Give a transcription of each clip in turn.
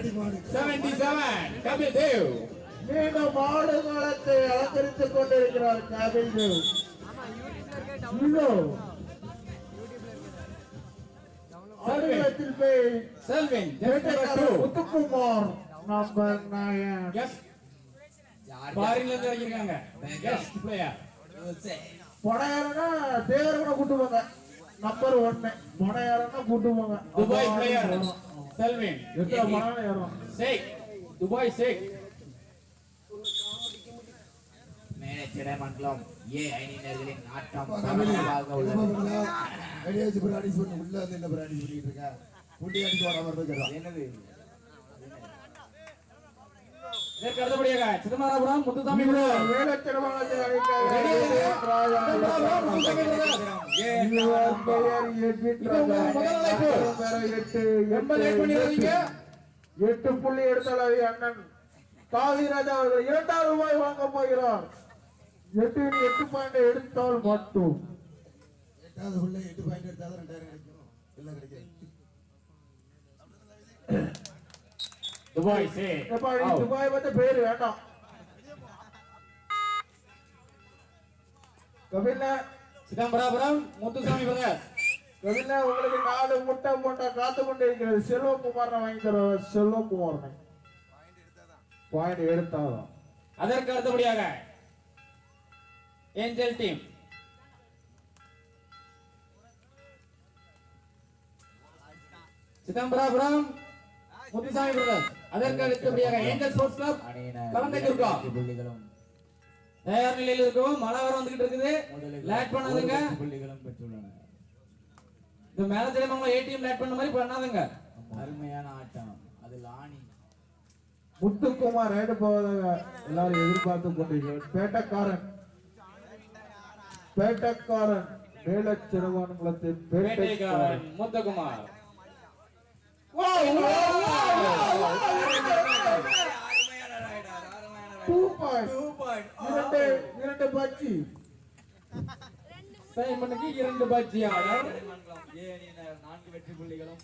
அடி மாடு 77 கபில் தேவ் மீண்டும் மாடுகளத்தை அலங்கரித்துக் கொண்டிருக்கிறார் கபில் தேவ் ஆடுகளத்தில் போய் செல்வின் முத்துக்குமார் நம்பர் நயன் இறங்கிருக்காங்க கெஸ்ட் பிளேயர் கூட்டு போங்க நம்பர் ஒன்னு படையாரனா கூட்டு போங்க துபாய் பிளேயர் செல்வின் எத்தனை மணி ஏறும் ஷேக் துபாய் ஷேக். மேலச்சிடமங்கலம் ஏ அணியினர்களின் உள்ளது. பண்ணி உள்ள வந்து என்ன பிராக்டிஸ் பண்ணிட்டு இருக்க? அடிச்சு என்னது? இதற்கு அடுத்தபடியாக சிதம்பரம் முத்துசாமி குழு. எட்டு புள்ளி எடுத்தால் அண்ணன். காவிராஜா அவர்கள் இரண்டாயிரம் ரூபாய் வாங்க போகிறார். எட்டு எட்டு பாயிண்ட் எடுத்தால் மட்டும். எட்டாவது உள்ள எட்டு பாயிண்ட் எடுத்தாதான் ரெண்டாயிரம் கிடைக்கும். இல்ல கிடைக்காது. துபாய் வந்து பேர் வேண்டாம். கபில்ல சிதம்பரம் முத்துசாமி உங்களுக்கு நாலு முட்டை போட்டா காத்து கொண்டு இருக்கிறது. செல்வகுமாரனை வாங்கி தருவார். செல்வகுமாரனை பாயிண்ட் எடுத்தாதான். அதற்கு அடுத்தபடியாக Angel team. Chidambaram Muthusamy brother அதற்கு அடுத்தபடியாக ஏஞ்சல் ஸ்போர்ட்ஸ் கிளப் அணியினர் தயார் நிலையில் இருக்கவும் மழை வர வந்துகிட்டு இருக்குது. லேட் பண்ணாதுங்க. இந்த மேல தெரியாம ஏடிஎம் லேட் பண்ண மாதிரி பண்ணாதுங்க. அருமையான ஆட்டம். அதில் ஆணி. முத்துக்குமார் ரைடு போவதாக எல்லாரும் எதிர்பார்த்து கொண்டிருக்கிறார். பேட்டக்காரன். பேட்டக்காரன். வேலச்சிறுவன் குளத்தின் பேட்டைக்காரன். பேட்டைக்காரன் முத்தகுமார் டூ பாயிண்ட் இரண்டு இரண்டு பச்சி சைமனுக்கு இரண்டு அணியினர் நான்கு வெற்றி புள்ளிகளும்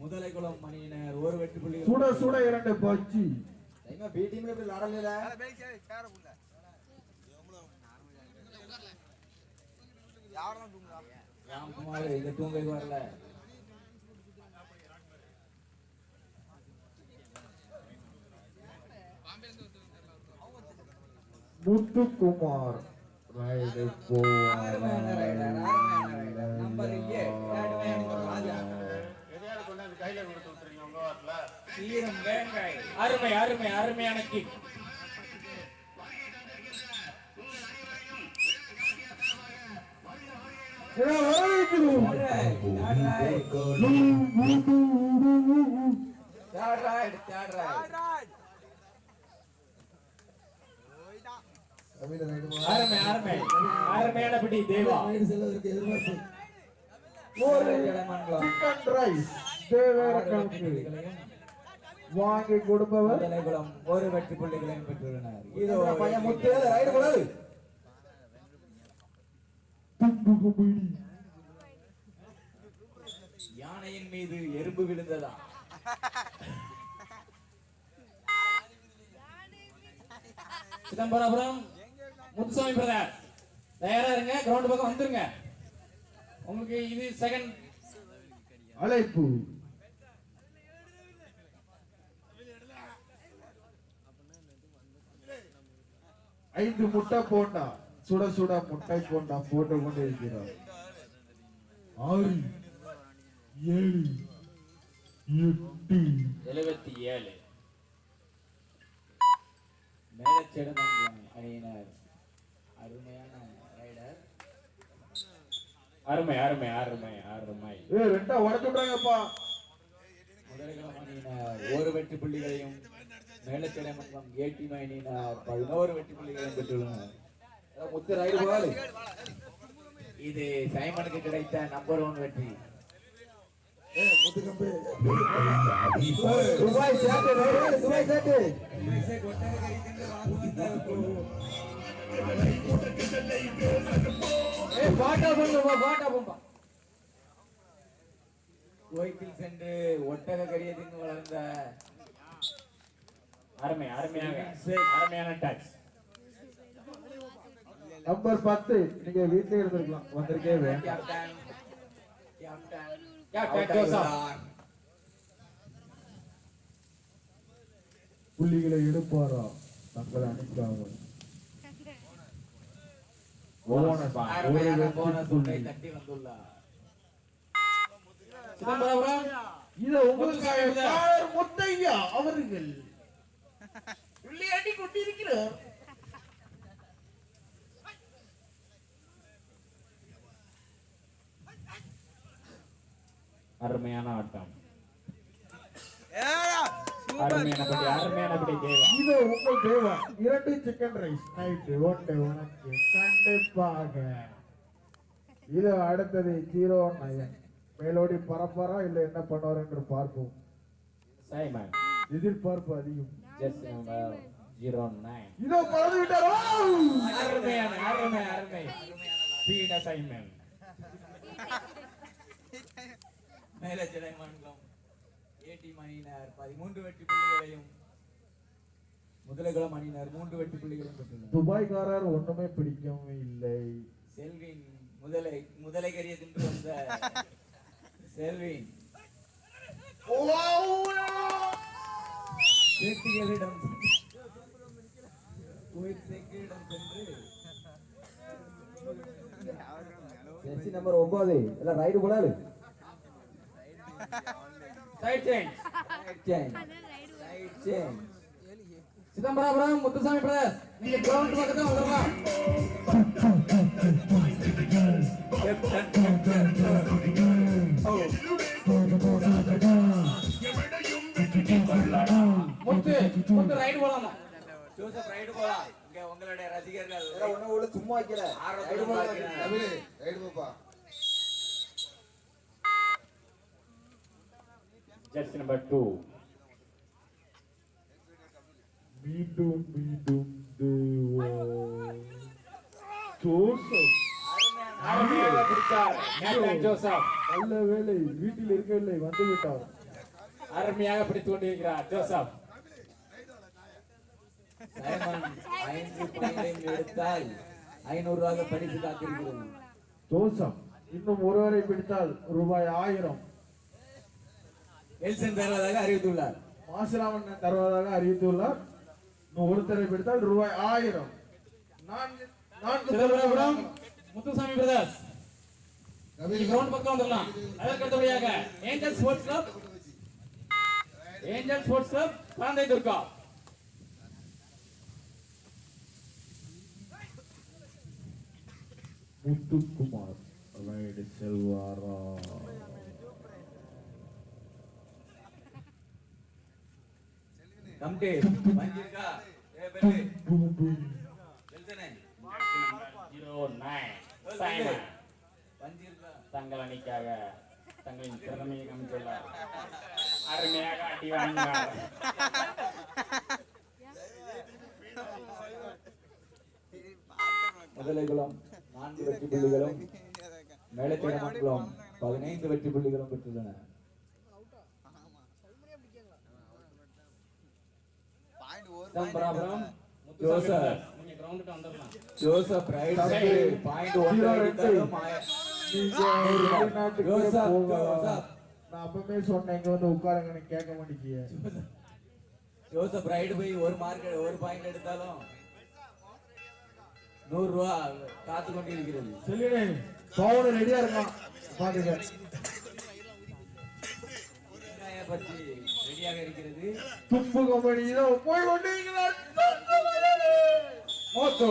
முதலை குளம் அணியினர் ஒரு வெற்றி புள்ளிகளும். சுட சுட இரண்டு பச்சி. பி டீம்ல இப்படி விளாடல ராம்குமார் இந்த தூங்க வரல. முத்துக்குமார். அருமை அருமை அருமையான kick third raid third raid Kapil raid அருமை அருமை அருமையான பிடி தேவா. ரைடு செல்வதற்கு எதிர்பார்ப்பு சிக்கன் ரைஸ் தேவேர கவுண்டி வாங்கி கொடுப்பவர். ஒரு வெற்றி புள்ளிகளையும் பெற்றுள்ளனர். இதோ பையன் முத்து, ரைடு கூடாது. தும்பு கும்பிடி யானையின் மீது எறும்பு விழுந்ததா? சிதம்பரம் முத்துசாமி பிரதர் தயாரா இருங்க கிரவுண்ட் பக்கம் வந்துருங்க. உங்களுக்கு இது செகண்ட் அழைப்பு. ஐந்து முட்டை போண்டா சுட சுட முட்டை போண்டா போட்டு கொண்டிருக்கிறார். ஆறு ஏழு எட்டு. எழுபத்தி ஏழு. மேலச்செடமங்கலம் அணியினர் அருமையான ரைடர் அருமை அருமை அருமை அருமை. ஏ ரெண்டா அணியினர் ஒரு வெற்றி புள்ளிகளையும் மேலச்செடமங்கலம் ஏடி அணியினர் பதினோரு வெற்றி புள்ளிகளையும் பெற்றுள்ளனர். முத்து போகாது இது சைமனுக்கு கிடைத்த நம்பர் ஒன் வெற்றி. துபாய் ஏ பாட்டா பண்ணுப்பா பாட்டா பண்ணுப்பா கோயத்தில் சென்று ஒட்டக கரிய தின்னு வளர்ந்த அருமை அருமையாக அருமையான டச் நம்பர் பத்து. நீங்க வீட்டிலே இருந்திருக்கலாம். வந்திருக்கே புள்ளிகளை எடுப்பாரா? தங்கள் அணிக்காக போனஸ் பா. அருமையான போனஸ் ஒன்றை தட்டி வந்துள்ளார். சிதம்பரம் இது உங்களுக்காக கார் முத்தையா அவர்கள் விளையாடி கொண்டிருக்கிறார். அருமையான ஆட்டம். அருமையானபடி அருமையானபடி தேவா. இது உங்கள் தேவா. இரண்டு சிக்கன் ரைஸ் நைட்டு ஒன்று உனக்கு கண்டிப்பாக. இது அடுத்தது ஜீரோ நயன். மேலோடி பரப்பாரா இல்ல என்ன பண்ணுவார் என்று பார்ப்போம். சைமன். எதிர்பார்ப்பு அதிகம். ஜீரோ நைன் இதோ பறந்து விட்டாரோ? அருமையான அருமை அருமை. பீட சைமன். ஏடி மணியினர் பதிமூன்று வெற்றி புள்ளிகளையும் முதலைகுளம் அணியினர் மூன்று வெற்றி புள்ளிகளையும் பெற்றுள்ளனர். துபாய்காரர் ஒண்ணுமே பிடிக்கவே இல்லை. செல்வின் முதலை முதலை கரிய தின்று வந்த செல்வின். சேட்டிகளிடம் குவைத் சேக்கிகளிடம் சென்று. ஜெர்சி நம்பர் ஒன்பது எல்லாம் ரைடு போடாது side change change side change Chidambaram Muthusamy brothers நீங்க கிரவுண்ட் பக்கத்துல வந்துடலாம் முத்து முத்து ரைடு போலாமா? ஜோசப் ரைடு போலாம். இங்க உங்களுடைய ரசிகர்கள். உள்ள சும்மா வைக்கல. ரைடு போப்பா. ஜெர்சி நம்பர் டூ மீண்டும் மீண்டும் ஜோசப். நல்ல வேலை வீட்டில் இருக்கவில்லை வந்து விட்டார். அருமையாக பிடித்துக் கொண்டிருக்கிறார் ஜோசப். ஐந்து புள்ளிகளையும் எடுத்தால் ஐநூறு ரூபாய் பரிசு காத்திருக்கிறது ஜோசப் இன்னும் ஒருவரை பிடித்தால் ரூபாய் ஆயிரம். எல்சன் தருவதாக அறிவித்துள்ளார். மாசிராமன் தருவதாக அறிவித்துள்ளார். ஒருத்தரை பிடித்தால் ரூபாய் ஆயிரம். முத்துசாமி பிரதர்ஸ் கபிலு கிரவுண்ட் பக்கம் வந்துடலாம். அதற்கு அடுத்தபடியாக Angel sports club Angel sports club காந்தை Durga. Muthukumar செல்வாரா கம்டே வந்திருக்கா ஏ பெல்லு எல்சனே ஜீரோ நைன் சைமன் வந்திருக்கா தங்கள் அணிக்காக தங்களின் திறமையை காமித்துள்ளார் அருமையாக அடி வாங்கினார் முதலைகுளம் நான்கு வெற்றி புள்ளிகளும் மேலத்தேட மண்டலம் பதினைந்து வெற்றி புள்ளிகளும் பெற்றுள்ளன சிதம்பரம் முத்துசாமி ஜோசப். நீங்க ஜோசப் ரைட் சைடு பாயிண்ட் நீங்க ஜோசப். நான் அப்பவே சொன்னேன் இங்க வந்து உட்காருங்க கேட்க மாட்டேங்க ஜோசப் ரைடு போய் ஒரு மார்க் ஒரு பாயிண்ட் எடுத்தாலும் நூறு ரூபா காத்து கொண்டிருக்கிறது. சொல்லிடு. பவுன் ரெடியா இருக்கான் பாத்துக்க. ரெடியாக இருக்கிறது. தும்பு கம்பெனி இதோ போய் கொண்டிருக்கிறார் முத்து.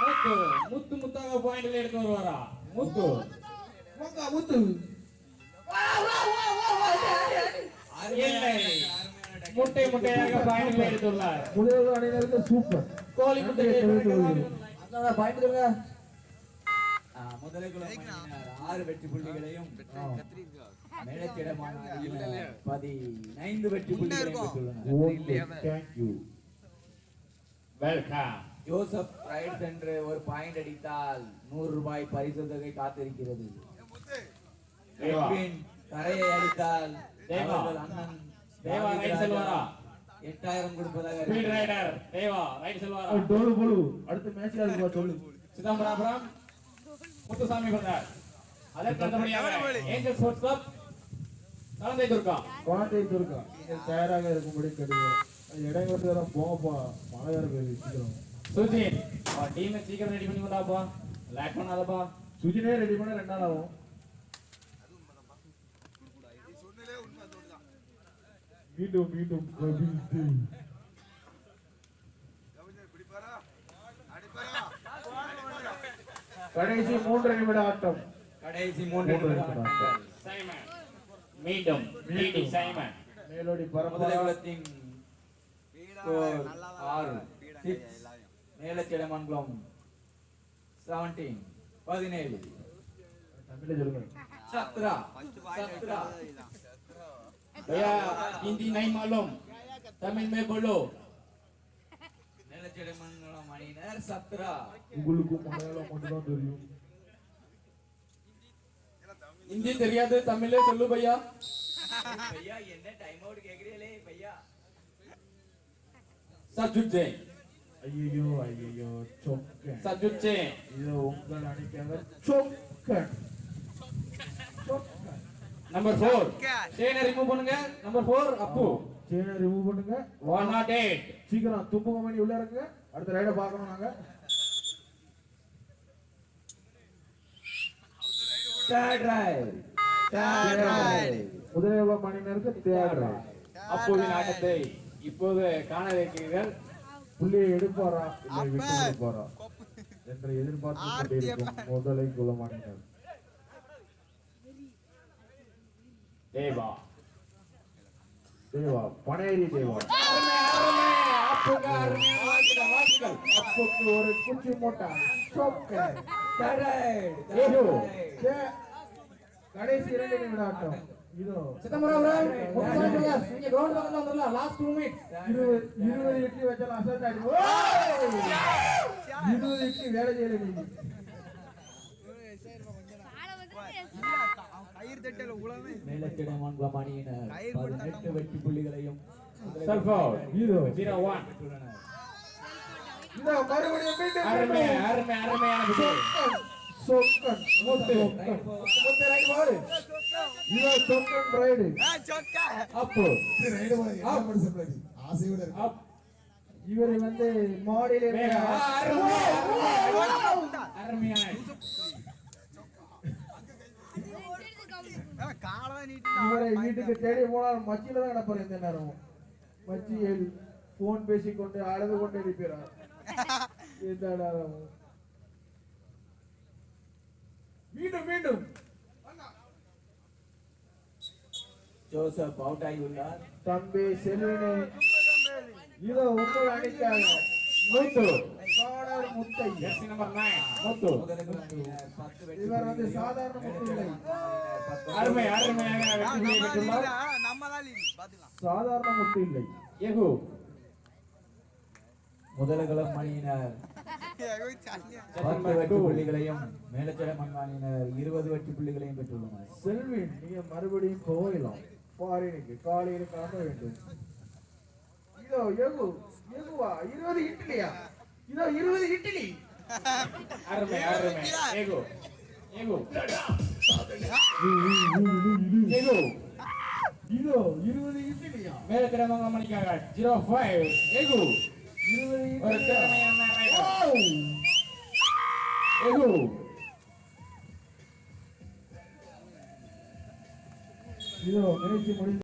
முத்து. முத்து முத்தாக பாயிண்ட்ல எடுத்து வருவாரா? முத்து. முத்து இல்லை முட்டை முட்டையாக பாயிண்ட்ல எடுத்துள்ளார். முதல் அணியினருக்கு சூப்பர் கோழி முட்டை ஆ, முதலைக்குளம் அணியினர் ஆறு வெற்றி புள்ளிகளையும் மேலத்திடமான அணியினர் பதினைந்து வெற்றி புள்ளிகளையும் பெற்றுள்ளனர். Okay thank you welcome Joseph raid சென்று ஒரு பாயிண்ட் அடித்தால் நூறு ரூபாய் பரிசு தொகை காத்திருக்கிறது. கரையை அடித்தால் தேவா. அவர்கள் அண்ணன் தேவா தாவீது ரைட் செல்வாரா? எட்டாயிரம் கொடுப்பதாக ஸ்பீட் அறிவித்தார். ரைடர் தேவா ரைட் செல்வாரா? டோலு போடு. அடுத்த மேட்ச் அதுக்கு சொல்லு. சிதம்பராபுரம் முத்துசாமி பிரதர் அதற்கு அடுத்தபடியாக ஏஞ்சல் ஸ்போர்ட்ஸ் கிளப் குழந்தை துருக்கா நீங்கள் தயாராக இருக்கும்படி கேட்டுக்கிறோம். இடம் வந்து வர போங்கப்பா மழை வேற பெய்யுது சீக்கிரம் சுஜின் டீமை சீக்கிரம் ரெடி பண்ணி கொண்டாப்பா. லேக் பண்ணாதப்பா. சுஜினே ரெடி பண்ண ரெண்டு நாள் ஆகும். மீண்டும் மீண்டும் கவிழ்த்து. கடைசி மூன்று நிமிட ஆட்டம். கடைசி மூன்று நிமிடம். ஆட்டம். மீண்டும் லீடிங் சைமன். மேலோடி பரமதலைவலத்தின் ஆறு சிக்ஸ் மேலச்சிடமங்கலம் செவன்டீன் பதினேழு. சத்ரா சத்ரா. ஹிந்தி நைன் மாலும் தமிழ் மே போலோ மேலச்சிடமங்கலம் அணியினர் சத்ரா. உங்களுக்கு மலையாளம் மட்டும்தான் தெரியும். ஹிந்தி தெரியாது தமிழே சொல்லு பையா. பையா என்ன டைம் அவுட் கேக்குறீங்களே பையா? சஜுத் ஜெயின். ஐயோ ஐயோ சொக்கன். சஜுத் ஜெயின். இது உங்கள் அணிக்காக சொக்கன். நம்பர் 4 சேனை ரிமூவ் பண்ணுங்க. நம்பர் 4 அப்பு. சேனை ரிமூவ் பண்ணுங்க. 108 சீக்கிரம் தும்புங்க மணி உள்ள இறங்குங்க. அடுத்த ரைட பார்க்கணும் நாங்க. Third raid third raid third அப்புவின் ஆட்டத்தை இப்போது காண இருக்கிறீர்கள் புள்ளியை எடுப்பாரா? இல்லை விட்டு கொடுப்பாரா? என்று எதிர்பார்த்து கொண்டிருக்கும் முதலை குலமணியினர் தேவா. தேவா பனேரி தேவா. அப்புக்கு ஒரு குச்சி மூட்டா. கடைசி இரண்டு நிமிட ஆட்டம் இருபது இட்லி வச்சாலும் இருபது இட்லி வேலை செய்யல நீங்க பதினெட்டு புள்ளிகளையும் அருமை. அருமை அருமையான விஜய் சொக்கன் சொக்கன் முத்து ரைட் பால் இதோ சொக்கன் ரைடு அப்பு ரைடு மனுஷன் ஆசையோட இருக்கு. அப். இவர் வந்து மாடியில ஆ, அருமையான. இவரை வீட்டுக்கு தேடி போனால் மச்சியில தான் கிடப்பார் எந்த நேரமும். மச்சியில் போன் பேசிக்கொண்டு அழுது கொண்டு இருக்கிறார் மீண்டும் மீண்டும் ஜோசப் அவுட் ஆகியுள்ளார் தம்பி செல்வனே இதோ உங்கள் அணிக்காக முத்து காடர் முத்தை ஜெர்சி நம்பர் 9 முத்து முதலிகுல அணியினர் பத்து வெற்றி இவர் வந்து புள்ளிகளையும் சாதாரண முத்து இல்லை அருமை அருமையாக வெற்றி புள்ளியை பெற்றுள்ளார் சாதாரண முத்து இல்லை எகு முதலகுலம் அணியினர். பத்து வெற்றி புள்ளிகளையும் மேலச்சிடமங்கலம் அணியினர். இருபது வெற்றி புள்ளிகளையும் பெற்றுள்ளனர். செல்வின் நீங்க மறுபடியும் போகலாம் ஃபாரினுக்கு காலையில் கிளம்ப வேண்டும். இதோ எகு எகுவா இருபது இட்லியா இதோ இருபது இட்லி அருமை அருமை. எகு எகு. எகு இதோ இருபது இட்லியா மேல திறமங்க மணிக்காக ஜீரோ ஃபைவ் எகு. இருபது ஒரு இட்லியா திறமையான ரைடர் எகு இதோ நினைச்சு முடிந்து